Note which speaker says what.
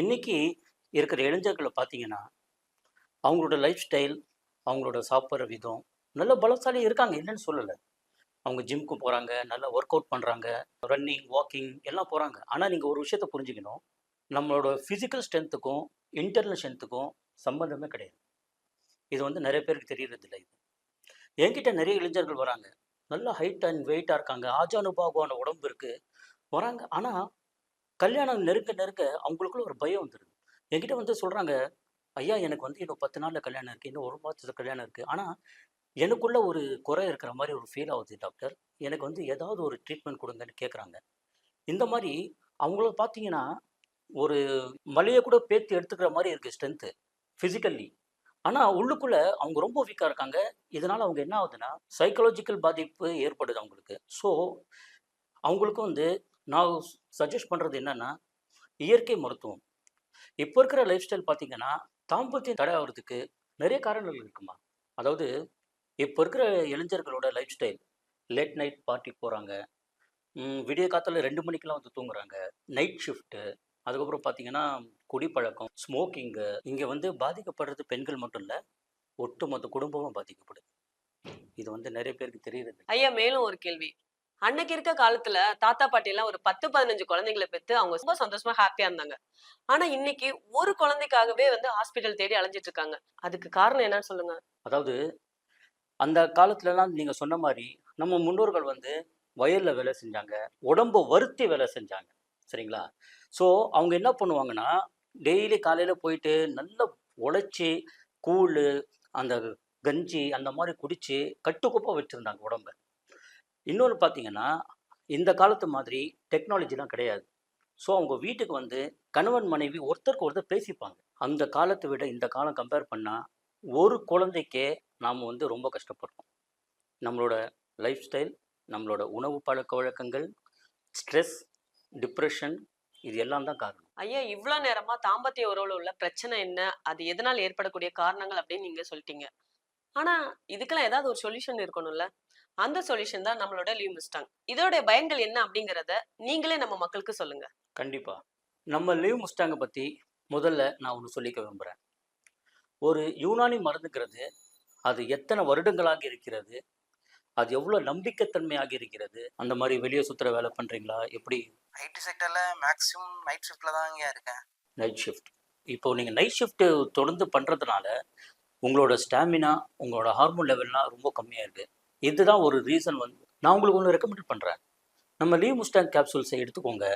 Speaker 1: இன்னைக்கு இருக்கிற இளைஞர்களை பார்த்தீங்கன்னா அவங்களோட லைஃப் ஸ்டைல் அவங்களோட சாப்பிட்ற விதம் நல்ல பலசாலி இருக்காங்க. இல்லைன்னு சொல்லலை. அவங்க ஜிம்க்கு போகிறாங்க நல்லா ஒர்க் அவுட் பண்ணுறாங்க ரன்னிங் வாக்கிங் எல்லாம் போகிறாங்க ஆனால் நீங்கள் ஒரு விஷயத்த புரிஞ்சுக்கணும். நம்மளோட ஃபிசிக்கல் ஸ்ட்ரென்த்துக்கும் இன்டர்னல் ஸ்ட்ரென்த்துக்கும் சம்மந்தமே கிடையாது. இது வந்து நிறைய பேருக்கு தெரியறதில்லை இது. என்கிட்ட நிறைய இளைஞர்கள் வராங்க. நல்லா ஹைட் அண்ட் வெயிட்டாக இருக்காங்க. ஆஜானுபாகுவான உடம்பு இருக்குது வராங்க. ஆனால் கல்யாணம் நெருக்க நெருக்க அவங்களுக்குள்ள ஒரு பயம் வந்துடுது என்கிட்ட வந்து சொல்கிறாங்க ஐயா எனக்கு வந்து இன்னும் பத்து நாளில் கல்யாணம் இருக்குது இன்னும் ஒரு மாதத்துல கல்யாணம் இருக்குது ஆனால் எனக்குள்ள ஒரு குறை இருக்கிற மாதிரி ஒரு ஃபீல் ஆகுது டாக்டர். எனக்கு வந்து ஏதாவது ஒரு ட்ரீட்மெண்ட் கொடுங்கன்னு கேட்குறாங்க இந்த மாதிரி அவங்கள பார்த்தீங்கன்னா ஒரு மலையை கூட பேத்து எடுத்துக்கிற மாதிரி இருக்குது ஸ்ட்ரென்த்து ஃபிசிக்கல்லி ஆனால் உள்ளுக்குள்ளே அவங்க ரொம்ப வீக்காக இருக்காங்க. இதனால் அவங்க என்ன ஆகுதுன்னா சைக்கலாஜிக்கல் பாதிப்பு ஏற்படுது அவங்களுக்கு. ஸோ அவங்களுக்கும் வந்து நான் சஜஸ்ட் பண்ணுறது என்னென்னா இயற்கை மருத்துவம். இப்போ இருக்கிற லைஃப் ஸ்டைல் பார்த்தீங்கன்னா தாம்பத்தியம் தடை ஆகிறதுக்கு நிறைய காரணங்கள் இருக்குமா? அதாவது இப்போ இருக்கிற இளைஞர்களோட lifestyle late night party போகிறாங்க விடிய காத்தால ரெண்டு மணிக்கெலாம் வந்து தூங்குறாங்க நைட் ஷிஃப்ட்டு அதுக்கப்புறம் பார்த்தீங்கன்னா குடிப்பழக்கம் ஸ்மோக்கிங்கு இங்கே வந்து பாதிக்கப்படுறது பெண்கள் மட்டும் இல்லை ஒட்டுமொத்த குடும்பமும் பாதிக்கப்படுது. இது வந்து நிறைய பேருக்கு தெரியுது
Speaker 2: ஐயா மேலும் ஒரு கேள்வி. அன்னைக்கு இருக்க காலத்துல தாத்தா பாட்டி எல்லாம் ஒரு பத்து பதினஞ்சு குழந்தைங்களை பெற்று அவங்க ரொம்ப சந்தோஷமா ஹாப்பியா இருந்தாங்க. ஆனா இன்னைக்கு ஒரு குழந்தைக்காகவே வந்து ஹாஸ்பிட்டல் தேடி அலைஞ்சிட்டு இருக்காங்க. அதுக்கு காரணம் என்னன்னு சொல்லுங்க.
Speaker 1: அதாவது அந்த காலத்துலலாம் நீங்கள் சொன்ன மாதிரி நம்ம முன்னோர்கள் வந்து வயலில் வேலை செஞ்சாங்க உடம்ப வருத்தி வேலை செஞ்சாங்க. சரிங்களா? ஸோ அவங்க என்ன பண்ணுவாங்கன்னா டெய்லி காலையில் போயிட்டு நல்லா உழைச்சி கூழ் அந்த கஞ்சி அந்த மாதிரி குடிச்சு கட்டுக்கோப்பாக வச்சுருந்தாங்க உடம்ப. இன்னொன்று பார்த்தீங்கன்னா இந்த காலத்து மாதிரி டெக்னாலஜிலாம் கிடையாது. ஸோ அவங்க வீட்டுக்கு வந்து கணவன் மனைவி ஒருத்தருக்கு ஒருத்தர் பேசிப்பாங்க. அந்த காலத்தை விட இந்த காலம் கம்பேர் பண்ணால் ஒரு குழந்தைக்கே நாம் வந்து ரொம்ப கஷ்டப்படுறோம். நம்மளோட லைஃப் ஸ்டைல் நம்மளோட உணவு பழக்க வழக்கங்கள் ஸ்ட்ரெஸ் டிப்ரெஷன் இது எல்லாம் தான் காரணம்.
Speaker 2: ஐயா இவ்வளோ நேரமாக தாம்பத்திய உறவில் உள்ள பிரச்சனை என்ன? அது எதனால் ஏற்படக்கூடிய காரணங்கள் அப்படின்னு நீங்கள் சொல்லிட்டீங்க. ஆனால் இதுக்கெல்லாம் ஏதாவது ஒரு சொல்யூஷன் இருக்கணும்ல? அந்த சொல்யூஷன் தான் நம்மளோட லீவ் மிஸ்டாங் இதோட பயன்கள் என்ன அப்படிங்கறத நீங்களே நம்ம மக்களுக்கு சொல்லுங்க.
Speaker 1: கண்டிப்பாக நம்ம லீவ் முஸ்டாங்கை பற்றி முதல்ல நான் ஒன்று சொல்லிக்க விரும்புகிறேன் ஒரு யூனானி மருந்துங்கிறது அது எத்தனை வருடங்களாக இருக்கிறது அது எவ்வளோ நம்பிக்கைத்தன்மையாக இருக்கிறது அந்த மாதிரி வெளியே சுற்றுற வேலை பண்ணுறீங்களா எப்படி?
Speaker 3: ஐடி செக்டர்ல மேக்ஸிமம் நைட் ஷிஃப்ட்ல தான் இங்க இருக்கேன்.
Speaker 1: நைட் ஷிஃப்ட் இப்போ நீங்கள் நைட் ஷிஃப்ட்டு தொடர்ந்து பண்ணுறதுனால உங்களோட ஸ்டாமினா உங்களோட ஹார்மோன் லெவல்லாம் ரொம்ப கம்மியாக இருக்குது இதுதான் ஒரு ரீசன் வந்து நான் உங்களுக்கு ஒன்று ரெக்கமெண்ட் பண்ணுறேன் நம்ம லீவ் முஸ்டாங் கேப்சூல்ஸை எடுத்துக்கோங்க.